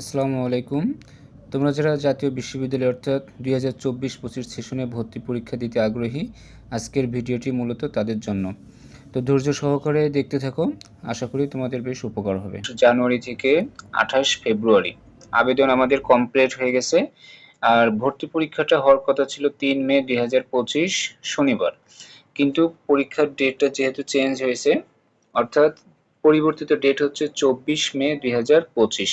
আসসালামু আলাইকুম। তোমরা যারা জাতীয় বিশ্ববিদ্যালয় অর্থাৎ দুই হাজার চব্বিশ পঁচিশ সেশনে ভর্তি পরীক্ষা দিতে আগ্রহী, আজকের ভিডিওটি মূলত তাদের জন্য। তো ধৈর্য সহকারে দেখতে থাকো, আশা করি তোমাদের বেশ উপকার হবে। জানুয়ারি থেকে আঠাশ ফেব্রুয়ারি আবেদন আমাদের কমপ্লিট হয়ে গেছে। আর ভর্তি পরীক্ষাটা হওয়ার কথা ছিল তিন মে দুই হাজার পঁচিশ শনিবার। কিন্তু পরীক্ষার ডেটটা যেহেতু চেঞ্জ হয়েছে, অর্থাৎ পরিবর্তিত ডেট হচ্ছে চব্বিশ মে দুই হাজার পঁচিশ।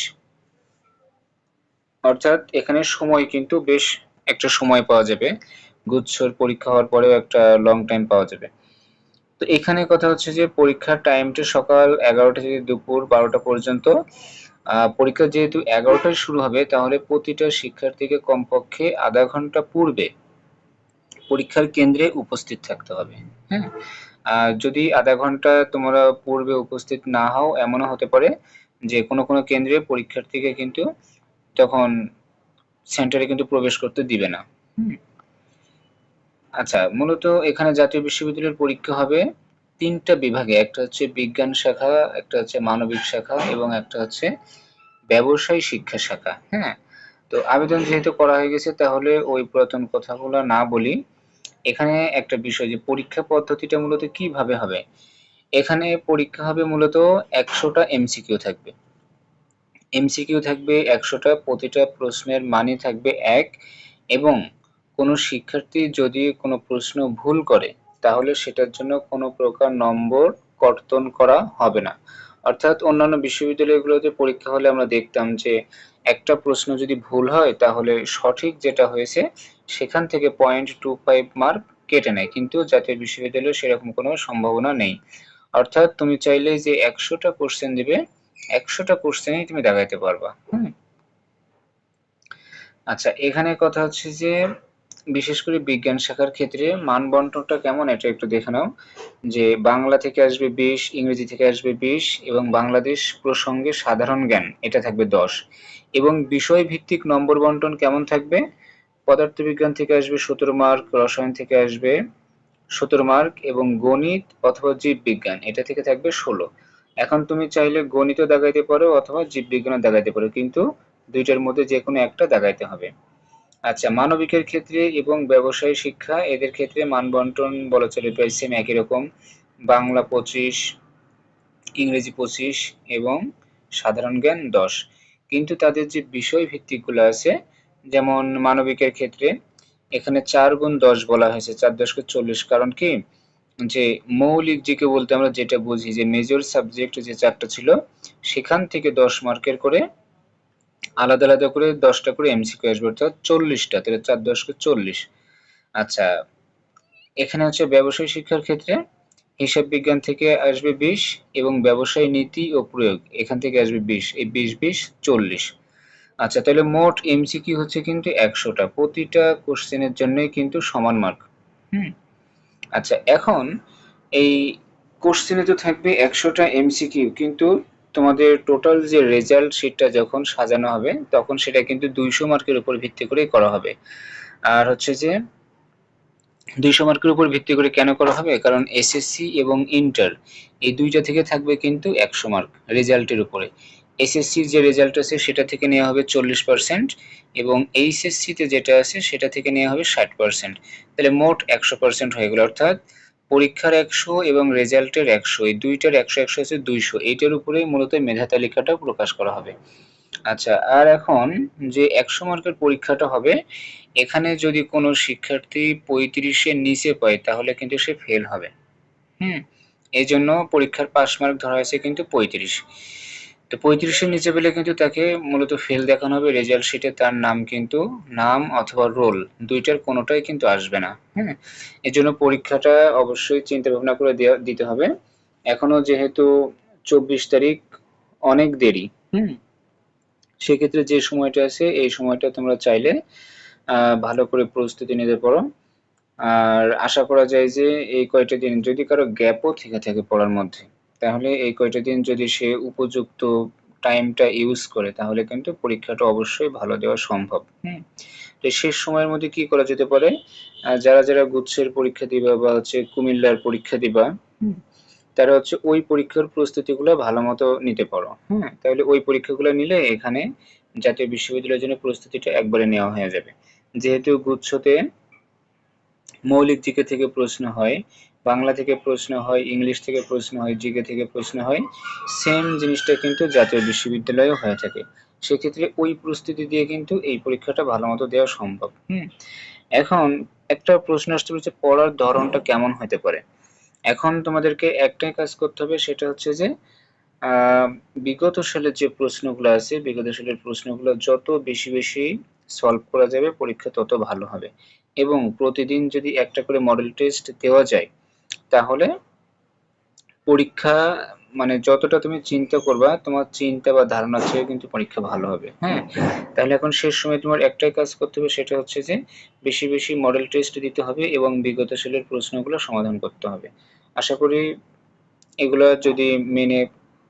অর্থাৎ এখানে সময় কিন্তু বেশ একটা সময় পাওয়া যাবে। গুচ্ছর পরীক্ষা হওয়ার পরেও একটা লং টাইম পাওয়া যাবে। তো এখানে কথা হচ্ছে যে পরীক্ষার টাইমটা সকাল এগারোটা থেকে দুপুর বারোটা পর্যন্ত। পরীক্ষা যেহেতু এগারোটায় শুরু হবে, তাহলে প্রতিটা শিক্ষার্থীকে কমপক্ষে আধা ঘণ্টা পূর্বে পরীক্ষার কেন্দ্রে উপস্থিত থাকতে হবে হ্যাঁ? যদি আধা ঘণ্টা তোমরা পূর্বে উপস্থিত না হও, এমনও হতে পারে যে কোনো কোনো কেন্দ্রে পরীক্ষার্থীকে কিন্তু তখন সেন্টারে কিন্তু প্রবেশ করতে দিবে না। আচ্ছা মূলত এখানে জাতীয় বিশ্ববিদ্যালয়ের পরীক্ষা হবে তিনটা বিভাগে একটা হচ্ছে বিজ্ঞান শাখা একটা হচ্ছে মানবিক শাখা এবং একটা হচ্ছে ব্যবসায়ী শিক্ষা শাখা হ্যাঁ? তো আবেদন যেহেতু করা হয়ে গেছে তাহলে ওই পুরাতন কথাগুলো না বলি। এখানে একটা বিষয় যে পরীক্ষা পদ্ধতিটা মূলত কীভাবে হবে? এখানে পরীক্ষা হবে মূলত একশোটা এমসিকিউ থাকবে। এমসিকিউ থাকবে একশোটা, প্রতিটা প্রশ্নের মানই থাকবে এক এবং কোনো শিক্ষার্থী যদি কোনো প্রশ্ন ভুল করে, তাহলে সেটার জন্য কোনো প্রকার নম্বর কর্তন করা হবে না। অর্থাৎ অন্যান্য বিশ্ববিদ্যালয়গুলোতে পরীক্ষা হলে আমরা দেখতাম যে, একটা প্রশ্ন যদি ভুল হয়, তাহলে সঠিক যেটা হয়েছে, সেখান থেকে পয়েন্ট টু ফাইভ মার্ক কেটে নেয়। কিন্তু জাতীয় বিশ্ববিদ্যালয়ে সেরকম কোনো সম্ভাবনা নেই। অর্থাৎ তুমি চাইলে যে একশোটা কোশ্চেন দিবে একশোটা কোশ্চেনই তুমি দেখাইতে পারবা, হুম? আচ্ছা এখানে কথা হচ্ছে যে, বিশেষ করে বিজ্ঞান শাখার ক্ষেত্রে মান বন্টনটা কেমন এটা একটু দেখে নাও। যে, বাংলা থেকে আসবে বিশ, ইংরেজি থেকে আসবে বিশ এবং বাংলাদেশ প্রসঙ্গে সাধারণ জ্ঞান, এটা থাকবে দশ। এবং বিষয় ভিত্তিক নম্বর বন্টন কেমন থাকবে? পদার্থবিজ্ঞান থেকে আসবে সতেরো মার্ক, রসায়ন থেকে আসবে সতেরো মার্ক এবং গণিত অথবা জীববিজ্ঞান, এটা থেকে থাকবে ষোলো। এখন তুমি চাইলে গণিত দাগাইতে পারো অথবা জীববিজ্ঞান দাগাইতে পারো, কিন্তু দুইটার মধ্যে যে কোনো একটা দাগাইতে হবে। আচ্ছা মানবিকের ক্ষেত্রে এবং ব্যবসায়ী শিক্ষা, এদের ক্ষেত্রে মানবন্টন বলা চলে প্রায় সেম একই রকম। বাংলা পঁচিশ, ইংরেজি পঁচিশ এবং সাধারণ জ্ঞান দশ। কিন্তু তাদের যে বিষয় ভিত্তিকগুলো আছে, যেমন মানবিকের ক্ষেত্রে এখানে চার গুণ দশ বলা হয়েছে, চার দশকে চল্লিশ। কারণ কি? যে মৌলিক জিকে বলতে আমরা যেটা বুঝি, যে মেজর সাবজেক্ট যে চারটা ছিল, সেখান থেকে দশ মার্কের করে আলাদা আলাদা করে দশটা করে এমসিকিউ আসবে, অর্থাৎ চল্লিশটা, তাহলে চার দশকে চল্লিশ। আচ্ছা এখানে হচ্ছে ব্যবসায়ী শিক্ষার ক্ষেত্রে হিসাব বিজ্ঞান থেকে আসবে বিশ এবং ব্যবসায়ী নীতি ও প্রয়োগ, এখান থেকে আসবে বিশ, এই বিশ বিশ, চল্লিশ। আচ্ছা তাহলে মোট এমসিকিউ হচ্ছে কিন্তু একশোটা, প্রতিটা কোশ্চেনের জন্যই কিন্তু সমান মার্ক হুম? আচ্ছা এখন এই কোশ্চেনে তো থাকবে একশোটা এমসিকিউ কিন্তু তোমাদের টোটাল যে রেজাল্ট শিটটা যখন সাজানো হবে, তখন সেটা কিন্তু দুইশো মার্কের উপর ভিত্তি করেই করা হবে। আর হচ্ছে যে, দুইশো মার্কের উপর ভিত্তি করে কেন করা হবে? কারণ এসএসসি এবং ইন্টার এই দুইটা থেকে থাকবে কিন্তু একশো মার্ক রেজাল্টের উপরে। এসএসসির যে রেজাল্ট আছে সেটা থেকে নেওয়া হবে চল্লিশ পার্সেন্ট এবং এইচএসসিতে যেটা আছে সেটা থেকে নেওয়া হবে ষাট পার্সেন্ট তাহলে মোট একশো পার্সেন্ট হয়ে গেল। অর্থাৎ পরীক্ষার একশো এবং রেজাল্টের একশো, এই দুইটার একশো একশো আছে দুইশো। এইটার উপরেই মূলত মেধা তালিকাটা প্রকাশ করা হবে। আচ্ছা আর এখন যে একশো মার্কের পরীক্ষাটা হবে, এখানে যদি কোনো শিক্ষার্থী পঁয়ত্রিশের নিচে পায়, তাহলে কিন্তু সে ফেল হবে। হুম এই জন্য পরীক্ষার পাস মার্ক ধরা হয়েছে কিন্তু পঁয়ত্রিশ। তো পঁয়ত্রিশের নিচে পেলে কিন্তু তাকে মূলত ফেল দেখানো হবে। রেজাল্ট শিটে তার নাম কিন্তু নাম অথবা রোল দুইটার কোনোটাই কিন্তু আসবে না হ্যাঁ এর জন্য পরীক্ষাটা অবশ্যই চিন্তা ভাবনা করে দিতে হবে। এখনও যেহেতু চব্বিশ তারিখ অনেক দেরি, হুম? সেক্ষেত্রে যে সময়টা আছে, এই সময়টা তোমরা চাইলে ভালো করে প্রস্তুতি নিতে পারো। আর আশা করা যায় যে এই কয়টা দিন যদি কারও গ্যাপও থেকে থাকে পড়ার মধ্যে তাহলে এই কয়টা দিন যদি সে উপযুক্ত টাইমটা ইউজ করে তাহলে কিন্তু পরীক্ষাটা অবশ্যই ভালো দেওয়া সম্ভব। হুম? তো শেষ সময়ের মধ্যে কি করা যেতে পারে? যারা যারা গুচ্ছের পরীক্ষা দিবা বা হচ্ছে কুমিল্লার পরীক্ষা দিবা তারা হচ্ছে ওই পরীক্ষার প্রস্তুতিগুলো ভালো মতো নিতে পারো। হ্যাঁ তাহলে ওই পরীক্ষাগুলো নিলে এখানে জাতীয় বিশ্ববিদ্যালয়ের জন্য প্রস্তুতিটা একবারে নেওয়া হয়ে যাবে। যেহেতু গুচ্ছতে মৌলিক দিকে থেকে প্রশ্ন হয় বাংলা থেকে প্রশ্ন হয়, ইংলিশ থেকে প্রশ্ন হয়, জিকে থেকে প্রশ্ন হয় সেম জিনিসটা কিন্তু জাতীয় বিশ্ববিদ্যালয়েও হয়ে থাকে। সেক্ষেত্রে ওই প্রস্তুতি দিয়ে কিন্তু এই পরীক্ষাটা ভালো মতো দেওয়া সম্ভব। হুম? এখন একটা প্রশ্ন আসতে পারছে পড়ার ধরনটা কেমন হতে পারে? এখন তোমাদেরকে একটাই কাজ করতে হবে, সেটা হচ্ছে যে বিগত সালের যে প্রশ্নগুলো আছে, বিগত সালের প্রশ্নগুলো যত বেশি বেশি সলভ করা যাবে, পরীক্ষা তত ভালো হবে। এবং প্রতিদিন যদি একটা করে মডেল টেস্ট দেওয়া যায় তাহলে পরীক্ষা মানে যতটা তুমি চিন্তা করবা, তোমার চিন্তা বা ধারণা চেয়ে কিন্তু পরীক্ষা ভালো হবে হ্যাঁ? তাহলে এখন শেষ সময় তোমার একটাই কাজ করতে হবে, সেটা হচ্ছে যে বেশি বেশি মডেল টেস্ট দিতে হবে এবং বিগত সালের প্রশ্নগুলো সমাধান করতে হবে। আশা করি এগুলো যদি মেনে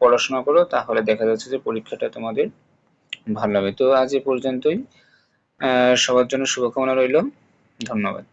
পড়াশোনা করো, তাহলে দেখা যাচ্ছে যে পরীক্ষাটা তোমাদের ভালো হবে। তো আজ এ পর্যন্তই। সবার জন্য শুভকামনা রইল। ধন্যবাদ।